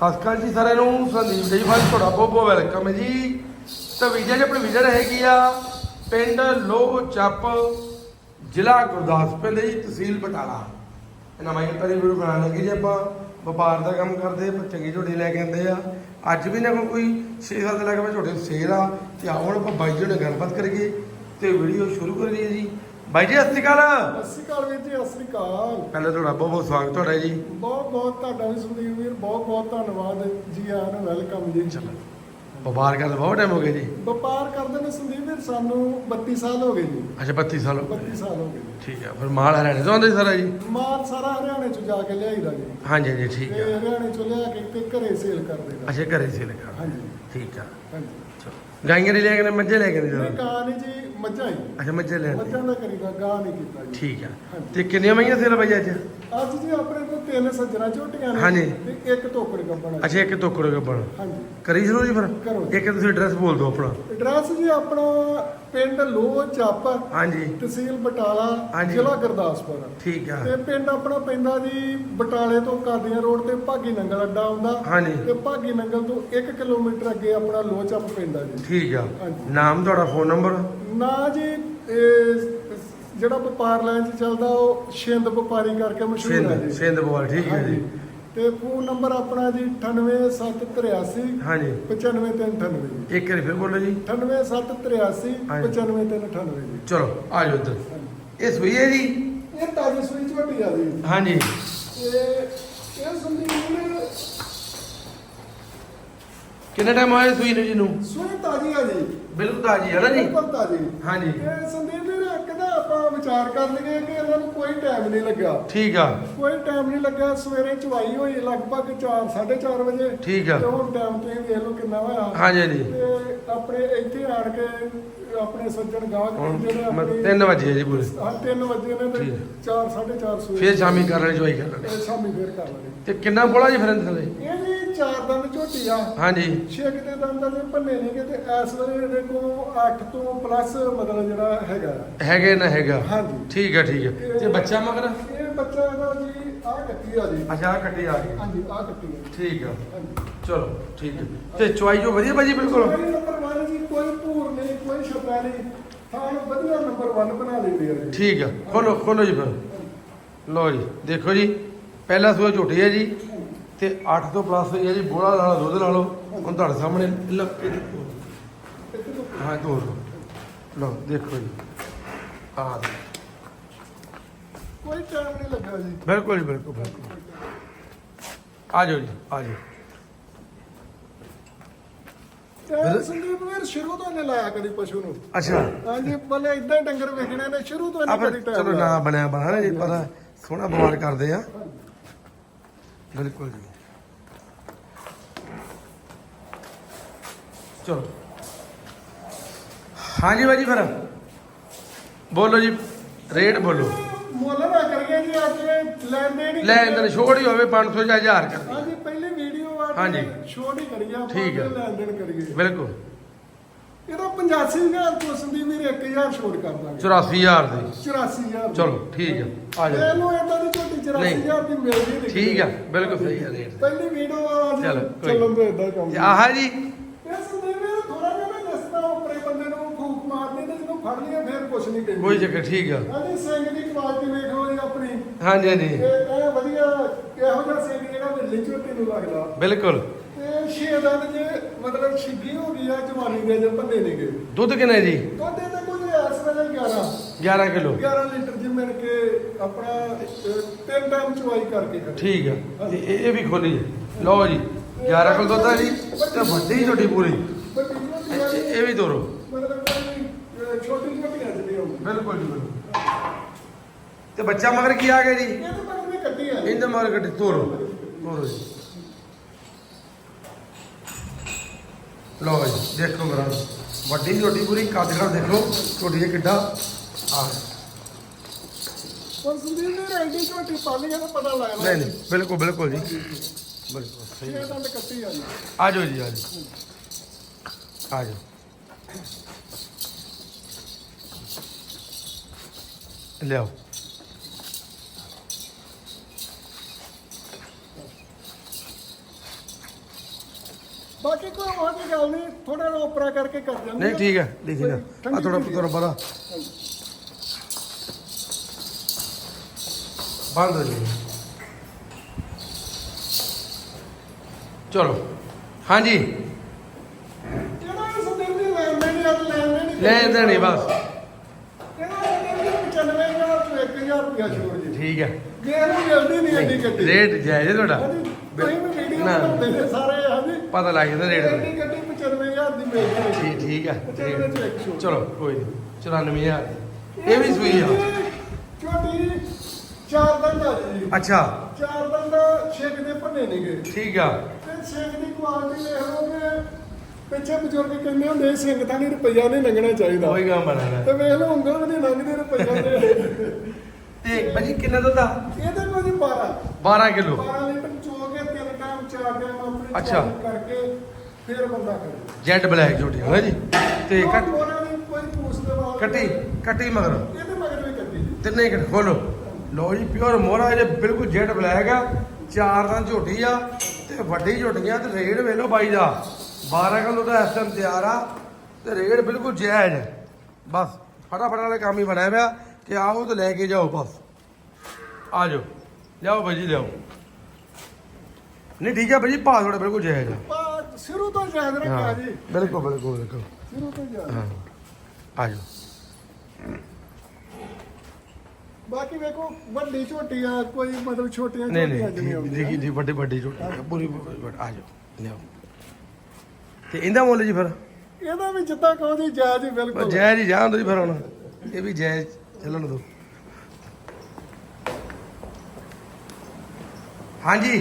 ਸਤਿ ਸ਼੍ਰੀ ਅਕਾਲ ਜੀ ਸਾਰਿਆਂ ਨੂੰ, ਸੰਦੀਪ ਜੀ ਫਾਰਮ ਤੁਹਾਡਾ ਬਹੁਤ ਬਹੁਤ ਵੈਲਕਮ ਹੈ ਜੀ। ਤਾਂ ਵੀਜ਼ਾ ਜੀ, ਆਪਣੀ ਵਿਜ਼ਿਟ ਹੈਗੀ ਆ ਪਿੰਡ ਲੋਹ ਚੱਪ, ਜ਼ਿਲ੍ਹਾ ਗੁਰਦਾਸਪੁਰ ਦੇ ਜੀ, ਤਹਿਸੀਲ ਬਟਾਲਾ। ਇਹਨਾਂ ਮਾਈ ਤਾਂ ਵੀਡੀਓ ਬਣਾਉਣ ਲੱਗੇ ਜੀ ਆਪਾਂ। ਵਪਾਰ ਦਾ ਕੰਮ ਕਰਦੇ, ਆਪਾਂ ਚੰਗੀ ਝੋਟੀ ਲੈ ਕੇ ਆਉਂਦੇ ਆ। ਅੱਜ ਵੀ ਨਾ ਕੋਈ 6 ਸਾਲ ਦੇ ਲੱਗੇ ਮੈਂ ਝੋਟੀ ਸੇਲ ਆ। ਤੇ ਆਓ ਹੁਣ ਆਪਾਂ ਬਾਈ ਜੀ ਨਾਲ ਗੱਲਬਾਤ ਕਰੀਏ ਤੇ ਵੀਡੀਓ ਸ਼ੁਰੂ ਕਰੀਏ ਜੀ। ਬਾਈ ਜੀ ਸਤਿ ਸ਼੍ਰੀ ਅਕਾਲ। ਸਤਿ ਸ਼੍ਰੀ ਅਕਾਲ ਵੀਰ ਜੀ ਸਤਿ ਸ਼੍ਰੀ ਅਕਾਲ। ਪਹਿਲਾਂ ਤੁਹਾਡਾ ਬਹੁਤ ਬਹੁਤ ਸਵਾਗਤ ਤੁਹਾਡਾ ਜੀ। ਬਹੁਤ ਬਹੁਤ ਤੁਹਾਡਾ ਵੀ ਸੰਦੀਪ ਵੀਰ ਬਹੁਤ ਬਹੁਤ ਧੰਨਵਾਦ ਜੀ ਆਇਆਂ ਨੂੰ ਵੈਲਕਮ ਜੀ। ਵਪਾਰ ਕਰਦੇ ਬਹੁਤ ਟਾਈਮ ਹੋ ਗਿਆ ਜੀ। ਵਪਾਰ ਕਰਦੇ ਨੇ ਸੰਦੀਪ ਵੀਰ ਸਾਨੂੰ 32 ਸਾਲ ਹੋ ਗਏ ਜੀ। ਅੱਛਾ 32 ਸਾਲ ਹੋ ਗਏ। 32 ਸਾਲ ਹੋ ਗਏ। ਜੀ ਠੀਕ ਹੈ ਫਿਰ ਮਾਲ ਹਰਿਆਣੇ ਤੋਂ ਆਉਂਦੇ ਸਾਰਾ ਜੀ? ਮਾਲ ਸਾਰਾ ਹਰਿਆਣੇ ਚ ਜਾ ਕੇ ਲਿਆਈਦਾ ਜੀ। ਹਾਂਜੀ ਹਾਂਜੀ ਠੀਕ ਤੇ ਹੈ ਹਰਿਆਣੇ ਚੋਂ ਲਿਆ ਕੇ ਤੇ ਘਰੇ ਸੇਲ ਕਰ ਦੇਦਾ। ਅੱਛਾ ਘਰੇ ਸੀ ਲਿਖਾ ਹਾਂਜੀ। ਠੀਕ ਆ। ਹਾਂਜੀ। ਚਲੋ ਗਾਈਆਂ ਦੀ ਲੈ ਕੇ ਨੇ ਮੱਝੇ ਲੈ ਕੇ ਨਹੀਂ ਇਹ ਜਾਣਾ ਗਾਂ ਨਹੀਂ ਜੀ ਮੱਝਾਂ ਹੀ। ਅੱਛਾ ਮੱਝੇ ਲੈਣ ਮੱਝਾਂ ਦਾ ਕਰੀਦਾ ਗਾਂ ਨਹੀਂ ਕੀਤਾ ਜੀ। ਠੀਕ ਆ। ਤੇ ਕਿੰਨੀਆਂ ਮਈਆਂ ਸੇਲ ਬਈ ਅੱਜ? ਅੱਜ ਜੀ ਆਪਣੇ ਕੋਲ ਤਿੰਨ ਸੱਜਣਾ ਝੋਟੀਆਂ ਨੇ ਹਾਂਜੀ। ਤੇ ਇੱਕ ਟੋਕੜ ਗੱਬਣ ਅੱਛਾ ਇੱਕ ਟੋਕੜ ਗੱਬਣ। ਹਾਂਜੀ। ਕਰੀ ਸ਼ੁਰੂ ਜੀ ਫਿਰ। ਇੱਕ ਤੁਸੀਂ ਐਡਰੈਸ ਬੋਲ ਦਿਓ ਆਪਣਾ। ਐਡਰੈਸ ਜੀ ਆਪਣਾ ਪਿੰਡ ਲੋਹ ਚੱਪ ਹਾਂਜੀ। ਤਹਿਸੀਲ ਬਟਾਲਾ ਹਾਂਜੀ। ਜ਼ਿਲ੍ਹਾ ਗੁਰਦਾਸਪੁਰ। ਠੀਕ ਆ। ਤੇ ਪਿੰਡ ਆਪਣਾ ਪੈਂਦਾ ਜੀ ਬਟਾਲੇ ਤੋਂ ਕਾਦੀਆਂ ਰੋਡ ਤੇ ਭਾਗੀ ਨੰਗਲ ਅੱਡਾ ਆਉਂਦਾ। ਹਾਂਜੀ। ਤੇ ਭਾਗੀ ਨੰਗਲ ਤੋਂ 1 ਕਿਲੋਮੀਟਰ ਅੱਗੇ ਆਪਣਾ ਲੋਹ ਚੱਪ ਪੈਂਦਾ ਜੀ। ਠੀਕ ਆ। ਹਾਂਜੀ। ਨਾਮ ਤੁਹਾਡਾ ਫੋਨ ਨੰਬਰ ਨਾ ਜੀ ਇਹ ਜਿਹੜਾ ਵਪਾਰ ਲਾਈਨ 'ਚ ਚੱਲਦਾ ਉਹ ਛਿੰਦ ਵਪਾਰੀ ਕਰਕੇ ਮਸ਼ਹੂਰ ਹੈ ਸਿੰਧ ਜੀ। ਸਿੰਧ ਬੋਲ ਠੀਕ ਹੈ ਜੀ। ਹਾਂਜੀ। ਤੇ ਫੋਨ ਨੰਬਰ ਆਪਣਾ ਜੀ 98783 ਹਾਂਜੀ। 95398 ਜੀ ਇੱਕ ਵਾਰੀ ਫਿਰ ਬੋਲੋ ਜੀ। 98783 ਹਾਂਜੀ। 95398 ਜੀ। ਚਲੋ ਆ ਜਾਓ ਇੱਧਰ। ਇਹ ਸੂਈ ਹੈ ਜੀ? ਇਹ ਤਾਜੀ ਸੂਈ ਆ ਜੀ। ਹਾਂਜੀ। ਤੇ ਇਹ ਸੰਦੀਪ ਨੇ ਕਿੰਨੇ ਟਾਈਮ ਹੋਇਆ ਸੂਈ ਨੂੰ ਜੀ ਨੂੰ? ਸੂਈ ਤਾਜੀ ਆ ਜੀ। ਬਿਲਕੁਲ ਤਾਜੀ ਹੈ ਨਾ ਜੀ। ਬਿਲਕੁਲ ਤਾਜੀ। ਹਾਂਜੀ। ਇਹ ਸੰਦੀਪ ਵੀਰ ਕਿਦਾ ਆਪਾਂ ਵਿਚਾਰ ਕਰ ਲਈਏ ਕਿ ਇਹਨਾਂ ਨੂੰ ਕੋਈ ਟਾਈਮ ਨਹੀਂ ਲੱਗਾ ਠੀਕ ਆ। ਕੋਈ ਟਾਈਮ ਨਹੀਂ ਲੱਗਾ ਸਵੇਰੇ ਚਵਾਈ ਹੋਈ ਲਗਭਗ 4 4:30 ਵਜੇ। ਠੀਕ ਆ। ਤੇ ਹੁਣ ਟਾਈਮ ਤੁਸੀਂ ਵੇਖ ਲਓ ਕਿੰਨਾ ਹੋਇਆ। ਹਾਂਜੀ ਹਾਂਜੀ। ਤੇ ਆਪਣੇ ਇੱਥੇ ਆਣ ਕੇ ਆਪਣੇ ਸੱਜਣ ਗਾਹਕ ਜਿਹੜੇ ਆਪਣੇ ਤਿੰਨ ਵਜੇ ਜੀ ਪੂਰੇ। ਹਾਂ 3 ਵਜੇ ਨੇ ਤੇ ਠੀਕ। 4 4:30 ਸੂਈ ਫੇਰ ਸ਼ਾਮੀ ਕਰ ਲੈਣੀ ਚੋਈ ਕਰ ਲੈਣੀ। ਸ਼ਾਮੀ ਫੇਰ ਕਰ ਲਾਂਗੇ ਤੇ ਕਿੰਨਾ ਬੋਲਾ ਜੀ ਫਿਰ ਥੱਲੇ? ਇਹ ਜੀ ਚਾਰ ਦੰਦ ਝੋਟੀ ਆ। ਹਾਂਜੀ। ਛੇਕ ਦੇ ਦੰਦਾਂ ਦੇ ਭੰਨੇ ਨਹੀਂ ਕਿ ਤੇ ਇਸ ਵੇਲੇ ਇਹਦੇ ਕੋਲ 8 ਤੋਂ ਪਲੱਸ ਮਤਲਬ ਜਿਹੜਾ ਹੈਗਾ। ਹੈਗੇ ਨਾ ਹੈਗਾ। ਹਾਂਜੀ। ਠੀਕ ਹੈ ਠੀਕ ਹੈ ਤੇ ਬੱਚਾ ਮਗਰ? ਇਹ ਬੱਚਾ ਇਹਦਾ ਜੀ ਆਹ ਕੱਟੀ ਆ ਜੀ। ਅੱਛਾ ਕੱਟੀ ਆ ਗਈ। ਹਾਂਜੀ ਆਹ ਕੱਟੀ ਆ। ਠੀਕ ਆ। ਹਾਂਜੀ। ਚਲੋ ਠੀਕ ਹੈ ਤੇ ਚੁਆਈ ਜੋ ਵਧੀਆ ਭਾਜੀ ਬਿਲਕੁਲ? ਕੋਈ ਨੰਬਰ 1 ਜੀ ਕੋਈ ਭੂਰ ਨਹੀਂ ਕੋਈ ਛਪਾ ਨਹੀਂ। ਥਾਂ ਵਧੀਆ ਨੰਬਰ 1 ਬਣਾ ਲੈਂਦੇ ਆ ਜੀ। ਠੀਕ ਆ ਖੋਲੋ ਖੋਲੋ ਜੀ ਫਿਰ। ਲਓ ਜੀ ਦੇਖੋ ਜੀ ਪਹਿਲਾ ਸੂਆ ਝੋਟੀ ਹੈ ਜੀ। ਤੇ 8 ਤੋਂ ਪਲੱਸ ਹੈ ਜੀ ਬੋਲਾ ਨਾਲ ਦੁੱਧ ਲਾ ਲਓ ਹੁਣ ਤੁਹਾਡੇ ਸਾਹਮਣੇ ਲ- ਇਹ ਹਾਂ ਦੋ ਲਓ ਦੇਖੋ ਜੀ। ਆ ਕੋਈ ਟਾਈਮ ਨਹੀਂ ਲੱਗਾ ਜੀ। ਬਿਲਕੁਲ ਜੀ ਬਿਲਕੁਲ ਬਿਲਕੁਲ। ਆ ਜਾਓ ਜੀ ਆ ਜਾਓ। ਸੰਦੀਪ ਵੀਰ ਸ਼ੁਰੂ ਤੋਂ ਲਾਇਆ ਕਦੀ ਪਸ਼ੂ ਨੂੰ। ਅੱਛਾ। ਹਾਂਜੀ ਭਲੇ ਇਦਾਂ ਡੰਗਰ ਵੇਖਣੇ ਨੇ ਸ਼ੁਰੂ ਤੋਂ ਆ ਇਹਨੇ ਫਿਰ ਕਦੀ ਚਲੋ ਟਾਈਮ ਨਾ ਬਣਿਆ ਬਣਾ ਜੀ ਪਤਾ ਸੋਹਣਾ ਬਿਮਾਰ ਕਰਦੇ ਆ। ਬਿਲਕੁਲ ਜੀ। ਚਲੋ। ਹਾਂਜੀ ਬਾਜੀ ਫਿਰ। ਬੋਲੋ ਜੀ ਰੇਟ ਬੋਲੋ। ਮੁੱਲ ਨਾ ਕਰੀਏ ਜੀ ਅੱਜ ਲੈਣ ਦੇਣ ਹੀ ਲੈ ਇੰਦਰ ਛੋੜ ਹੀ ਹੋਵੇ 500 ਜਾਂ 1000 ਕਰ ਹਾਂਜੀ ਪਹਿਲੀ ਵੀਡੀਓ ਆ ਹਾਂਜੀ। ਸ਼ੋਅ ਨਹੀਂ ਕਰੀਏ ਆਪਾਂ ਠੀਕ ਹੈ। ਲੈਣ ਦੇਣ ਕਰੀਏ। ਬਿਲਕੁਲ। ਇਹਦਾ 85000 ਤੋਂ ਸੰਦੀਪ ਵੀਰ 1000 ਛੋੜ ਕਰ ਦਾਂਗੇ। 84000 ਦੇ। 84000 ਚਲੋ ਠੀਕ ਆ। ਆ ਜਾਓ। ਇਹਨੂੰ ਇਦਾਂ ਦੀ ਝੋਟੀ 84000 ਦੀ ਮਿਲਦੀ ਨਹੀਂ ਠੀਕ ਆ ਬਿਲਕੁਲ ਸਹੀ ਆ ਰੇਟ। ਪਹਿਲੀ ਵੀਡੀਓ ਆ ਚਲੋ, ਚੱਲਣ ਦੇ ਇਦਾਂ ਕੰਮ। ਆਹ ਜੀ। ਇਹ ਸੰਦੀਪ ਵੀਰ ਥੋੜਾ ਜਿਹਾ ਮੈਂ ਦੱਸਦਾ ਉੱਪਰੇ ਬੰਦੇ ਨੂੰ ਫੂਕ ਮਾਰਦੇ ਤੇ ਜਦੋਂ ਫੜ ਲਿਆ ਫਿਰ ਕੁਛ ਨਹੀਂ ਕਹਿੰਦੇ। ਕੋਈ ਚੱਕਰ ਠੀਕ ਆ। ਹਾਂਜੀ ਸਿੰਘ ਦੀ ਕੁਆਲਿਟੀ ਵੇਖ ਲਓ ਜੀ ਆਪਣੀ? ਹਾਂਜੀ ਹਾਂਜੀ। ਇਹ ਇਹ ਵਧੀਆ ਇਹੋ ਜਿਹਾ ਸਿੰਘ ਜਿਹੜਾ ਵਿੱਲੀ ਝੋਟੀ ਨੂੰ ਲੱਗਦਾ। ਬਿਲਕੁਲ। ਤੇ ਛੇ ਦੰਦ ਜੇ ਮਤਲਬ ਛਿੱਗੀ ਹੋ ਗਈ ਆ ਜਵਾਨੀ ਦੇ ਜੇ ਭੰਨੇ ਨਹੀਂ ਗਏ। ਦੁੱਧ ਕਿੰਨਾ ਜੀ? ਉਹਦੇ ਤੇ ਕੁਝ ਇਸ ਵੇਲੇ 11 11 ਕਿਲੋ। 11 ਲੀਟਰ ਜੀ ਮਿਲ ਕੇ ਆਪਣਾ ਅਹ, ਤਿੰਨ ਟਾਈਮ ਚਵਾਈ ਕਰਕੇ। ਠੀਕ ਆ। ਇਹ ਇਹ ਵੀ ਖੋਲੀ ਹੈ। ਲਓ ਜੀ 11 ਕਿਲੋ ਦੁੱਧ ਆ ਜੀ। ਤੇ ਵੱਡੀ ਛੋਟੀ ਪੂਰੀ। ਇਹ- ਵੀ ਤੋਰੋ। ਮਤਲਬ ਛੋਟੀ ਬਿਲਕੁਲ ਜੀ ਬਿਲਕੁਲ। ਤੇ ਬੱਚਾ ਮਗਰ ਕੀ ਆ ਗਿਆ ਜੀ? ਇਹ ਤਾਂ ਮਤਲਬ ਕੱਟੀ ਆ। ਇਹਦੇ ਮਗਰ ਗੱਡੀ ਤੋਰੋ। ਤੋਰੋ ਜੀ। ਲਓ ਜੀ ਦੇਖੋ ਮੇਰਾ ਵੱਡੀ ਛੋਟੀ ਪੂਰੀ ਕੱਦ ਕਰ ਦੇਖੋ ਛੋਟੀ ਇਹ ਕਿੱਡਾ। ਆ ਪਰ ਸੰਦੀਪ ਨੇ ਰੈਡੀ ਝੋਟੀ ਪਾਲੀ ਤਾਂ ਪਤਾ ਲੱਗਦਾ ਨਹੀਂ ਨਹੀਂ ਬਿਲਕੁਲ ਬਿਲਕੁਲ ਜੀ। ਬਿਲਕੁਲ ਸਹੀ ਛੇ ਦੰਦ ਕੱਟੀ ਆ ਜੀ। ਆ ਜਾਓ ਜੀ ਆ ਜਾਓ। ਆ ਜਾਓ। ਲਿਆਓ। ਬਾਕੀ ਕੋਈ ਉਹ ਜਿਹੀ ਗੱਲ ਨਹੀਂ ਥੋੜਾ ਜਿਹਾ ਉਪਰਾ ਕਰਕੇ ਕਰ ਜਾਂਦੇ ਨਹੀਂ ਠੀਕ ਹੈ ਲਿਖੀ ਨਾ। ਆ ਥੋੜਾ ਥੋੜਾ ਬੜਾ ਬੰਦ ਹੋ ਜੀ ਚਲੋ ਹਾਂਜੀ। ਦੀ ਲੈਣ ਦੇਣੀ ਆ ਲੈਣ ਦੇਣੀ ਲੈ ਦੇਣੀ ਬਸ। ਕਿਹੜਾ ਸੰਦੇਸ਼ 95000 ਤੋਂ 1000 ਰੁਪਇਆ ਛੋੜ ਜੀ। ਠੀਕ ਹੈ। ਜੇ ਇਹਨੂੰ ਮਿਲਦੀ ਨਹੀਂ ਐਡੀ ਗੱਡੀ ਰੇਟ ਜਾਇਜ਼ ਤੁਹਾਡਾ। ਤੁਸੀਂ ਵੀ ਵੀਡੀਓ ਨਾ। ਬਣਾਉਂਦੇ ਨੇ ਸਾਰੇ ਹਾਂਜੀ। ਪਤਾ ਲੱਗ ਜਾਂਦਾ ਰੇਟ ਦਾ। ਐਡੀ ਗੱਡੀ 95000 ਦੀ ਮਿਲਦੀ ਹੈ ਠੀਕ ਠੀਕ ਸੌ। ਚਲੋ ਕੋਈ ਨਹੀਂ 94000 ਇਹ ਵੀ ਸੂਈ ਆ। ਛੋਟੀ ਚਾਰ ਦੰਦ ਆ ਜੀ। ਅੱਛਾ। ਚਾਰ ਦੰਦ ਛੇਕ ਦੇ ਭੰਨੇ ਨੇਗੇ ਠੀਕ ਆ। ਤੇ ਸਿੰਘ ਦੀ ਕੁਆਲਿਟੀ ਦੇਖ ਲਓਗੇ ਪਿੱਛੇ ਬਜ਼ੁਰਗ ਕਹਿੰਦੇ ਹੁੰਦੇ ਸੀ, ਸਿੰਘ ਤਾਂ ਨਹੀਂ ਰੁਪਈਆ ਨਹੀਂ ਲੰਘਣਾ ਚਾਹੀਦਾ। ਉਹੀ ਕੰਮ ਬਣਾਣਾ ਤੇ ਵੇਖ ਲਓ ਉਂਗਲ ਵੀ ਨਹੀਂ ਲੰਘਦੀ ਰੁਪਈਆ ਦੇ ਤੇ ਭਾਜੀ ਕਿੰਨਾ ਦੁੱਧ ਆ? ਜੀ 12 12 ਕਿਲੋ। 12 ਲੀਟਰ ਅੱਛਾ। ਚਾਲ ਕਰਕੇ ਫਿਰ ਬੰਦਾ ਕਰੇ। ਜੈਟ ਬਲੈਕ ਝੋਟੀ ਹੈ ਜੀ? ਤੇ ਕੱਟ ਕੋਈ ਕੱਟੀ ਕੱਟੀ ਮਗਰ। ਇਹਦੇ ਮਗਰ ਵੀ ਕੱਟੀ ਜੀ। ਤਿੰਨੇ ਕੱਟ ਖੋਲੋ। ਲੋ ਜੀ ਪਿਓਰ ਮੋਹਰਾ ਜੇ ਬਿਲਕੁਲ ਜੈਟ ਬਲੈਕ ਆ ਚਾਰ ਤਾਂ ਝੋਟੀ ਆ ਤੇ ਵੱਡੀ ਝੋਟੀਆਂ ਤੇ ਰੇਟ ਵੇਲੋ ਬਾਈ ਦਾ। 12 ਕਿਲੋ ਦਾ ਇਸ ਟਾਈਮ ਤਿਆਰ ਆ ਤੇ ਰੇਟ ਬਿਲਕੁਲ ਜਾਇਜ਼ ਹੈ ਬਸ ਫਟਾਫਟ ਵਾਲੇ ਕੰਮ ਹੀ ਬਣਾਇਆ ਪਿਆ ਕਿ ਆਓ ਤੇ ਲੈ ਕੇ ਜਾਓ ਬਸ। ਆ ਜਾਓ। ਲਿਆਓ ਭਾਜੀ ਲਿਆਓ। ਨਹੀਂ ਠੀਕ ਹੈ ਭਾਜੀ ਭਾਅ ਤੁਹਾਡਾ ਬਿਲਕੁਲ ਜਾਇਜ਼ ਆ। ਪਾ ਸ਼ੁਰੂ ਤੋਂ ਯਾਦ ਰੱਖਿਆ ਜੀ। ਬਿਲਕੁਲ ਬਿਲਕੁਲ ਬਿਲਕੁਲ। ਸ਼ੁਰੂ ਤੋਂ ਯਾਦ ਆ ਜਾਓ। ਬਾਕੀ ਵੇਖੋ ਵੱਡੀ ਝੋਟੀ ਆ ਕੋਈ ਮਤਲਬ ਛੋਟੀਆਂ ਨਹੀਂ ਝੋਟੀਆਂ ਨਹੀਂ ਜਿਹੀਆਂ ਜੀ ਹੁੰਦੀਆਂ। ਜੀ ਜੀ ਵੱਡੇ ਵੱਡੇ ਆ, ਪੂਰੀ ਆ ਜਾਓ ਲਿਆਓ। ਤੇ ਇਹਦਾ ਮੁੱਲ ਜੀ ਫਿਰ? ਇਹਦਾ ਵੀ ਜਿੱਦਾਂ ਕਹੋ ਜੀ ਜਾਇਜ਼ ਹੀ ਬਸ ਬਿਲਕੁਲ ਜਾਇਜ਼ ਹੀ ਜਾਣ ਦੋ ਜੀ ਫਿਰ ਹੁਣ। ਇਹ ਵੀ ਜਾਇਜ਼ ਚੱਲਣ ਦੋ ਹਾਂਜੀ।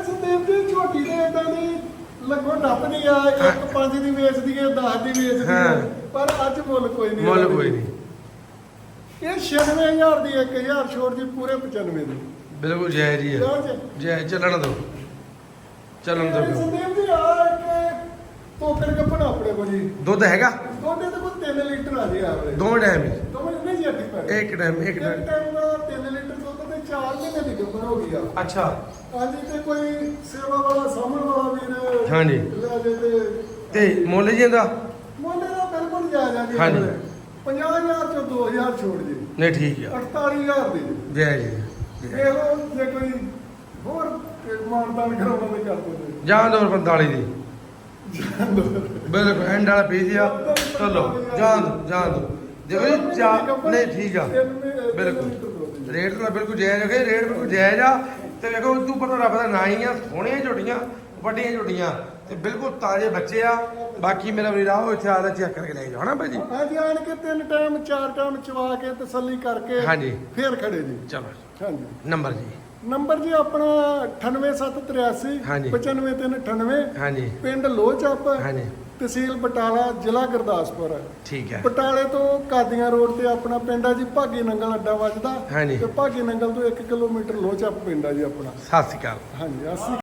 ਇਹ ਸੰਦੀਪ ਜੀ ਝੋਟੀ ਦੇ ਇਦਾਂ ਦੀ ਲੱਗੋ ਡੱਪਦੀ ਆ ਇੱਕ ਪੰਜ ਦੀ ਵੇਚਦੀ ਹੈ 10 ਦੀ ਵੇਚਦੀ ਹਾਂ। ਪਰ ਅੱਜ ਮੁੱਲ ਕੋਈ ਨਹੀਂ ਮੁੱਲ ਕੋਈ। ਨਹੀਂ। ਇਹ 96000 ਦੀ 1000 ਛੋੜ ਦੀ ਪੂਰੇ 95 ਦੀ। ਬਿਲਕੁਲ ਹੈ ਜਾਇਜ਼। ਜਾਇਜ਼ ਚੱਲਣ ਦੋ ਚੱਲਣ ਦੋ ਸੰਦੀਪ ਜੀ ਆ ਇੱਕ ਟੋਕਰ ਕੱਪੜਾ ਆਪਣੇ ਕੋਲ ਜੀ। ਦੁੱਧ ਹੈਗਾ? ਦੋਨੇ ਤੇ ਕੋਈ 3 ਲੀਟਰ ਆ ਜੀ ਆਵਰੇ ਦੋਵੇਂ ਟਾਈਮ ਹੀ ਦੋਵੇਂ ਨਹੀਂ ਜੀ ਇੱਕ ਟਾਈਮ ਇੱਕ ਟਾਈਮ। ਟਾਈਮ ਦਾ 3 ਲੀਟਰ ਦੁੱਧ 4 ਮਹੀਨੇ ਦੀ ਗੱਭਰ ਹੋ ਗਈ ਆ। ਅੱਛਾ। ਹਾਂਜੀ ਤੇ ਕੋਈ ਸੇਵਾ ਵਾਲਾ ਸਾਹਮਣ ਵਾਲਾ ਵੀਰ ਹਾਂਜੀ। ਲੈ ਜੇ ਤੇ ਤੇ ਮੁੱਲ ਜੀ ਇਹਦਾ? ਮੁੰਡੇ ਦਾ ਬਿਲਕੁਲ ਜਾਇਜ਼ ਆ ਜੀ ਹਾਂਜੀ। 50000 ਚੋਂ 2000 ਛੋੜ ਜੀ। ਨਹੀਂ ਠੀਕ ਆ। 48000 ਦੀ ਜਾਇਜ਼ ਹੀ ਹੈ। ਇਹ ਲੋ ਜੇ ਕੋਈ ਹੋਰ ਮਾਨਦਾਨ ਕਰਾਉਣਾ ਤੇ। ਕਰ ਦਿੰਦੇ ਜਾਣ ਦੋ। 45 ਦੀ ਬਿਲਕੁਲ ਐਂਡ ਵਾਲਾ ਪੀਸ ਆ। ਚਲੋ ਜਾਣ ਦੋ ਜਾਣ ਦੋ ਦੇਖੋ ਜੀ ਚਾ ਨਹੀਂ ਠੀਕ ਆ। ਬਿਲਕੁਲ। ਰੇਟ ਤਾਂ ਬਿਲਕੁਲ ਜਾਇਜ਼ ਹੈ ਰੇਟ ਬਿਲਕੁਲ ਜਾਇਜ਼ ਆ। ਤੇ ਵੇਖੋ ਤੂੰ ਪਤਾ ਰੱਬ ਦਾ ਨਾ ਹੀ ਆ ਸੋਹਣੀਆਂ ਝੋਟੀਆਂ ਵੱਡੀਆਂ ਝੋਟੀਆਂ। ਤੇ ਬਿਲਕੁਲ ਤਾਜ਼ੇ ਬੱਚੇ ਆ। ਬਾਕੀ ਮੇਰਾ ਵੀਰ ਆਓ ਇੱਥੇ ਆ ਚੈੱਕ ਕਰਕੇ ਲੈ ਜਾਓ ਹਨਾ ਭਾਈ ਜੀ? ਹਾਂਜੀ ਆਣ ਕੇ ਤਿੰਨ ਟਾਈਮ ਚਾਰ ਟਾਈਮ ਚਵਾ ਕੇ ਤਸੱਲੀ ਕਰਕੇ ਹਾਂਜੀ। ਫੇਰ ਖੜੇ ਜੀ। ਚਲੋ। ਹਾਂਜੀ। ਨੰਬਰ ਜੀ। ਨੰਬਰ ਜੀ ਆਪਣਾ 98783 ਹਾਂਜੀ। 95398 ਹਾਂਜੀ। ਪਿੰਡ ਲੋਹਚੱਪ ਹਾਂਜੀ। ਤਹਿਸੀਲ ਬਟਾਲਾ ਜ਼ਿਲ੍ਹਾ ਗੁਰਦਾਸਪੁਰ। ਠੀਕ ਹੈ। ਬਟਾਲੇ ਤੋਂ ਕਾਦੀਆਂ ਰੋਡ ਤੇ ਆਪਣਾ ਪਿੰਡ ਆ ਜੀ ਭਾਗੀ ਨੰਗਲ ਅੱਡਾ ਵੱਜਦਾ ਹਾਂਜੀ। ਤੇ ਭਾਗੀ ਨੰਗਲ ਤੋਂ 1 ਕਿਲੋਮੀਟਰ ਲੋਹਚੱਪ ਪਿੰਡ ਆ ਜੀ ਆਪਣਾ। ਸਤਿ ਸ਼੍ਰੀ ਅਕਾਲ। ਹਾਂਜੀ ਅਸੀਂ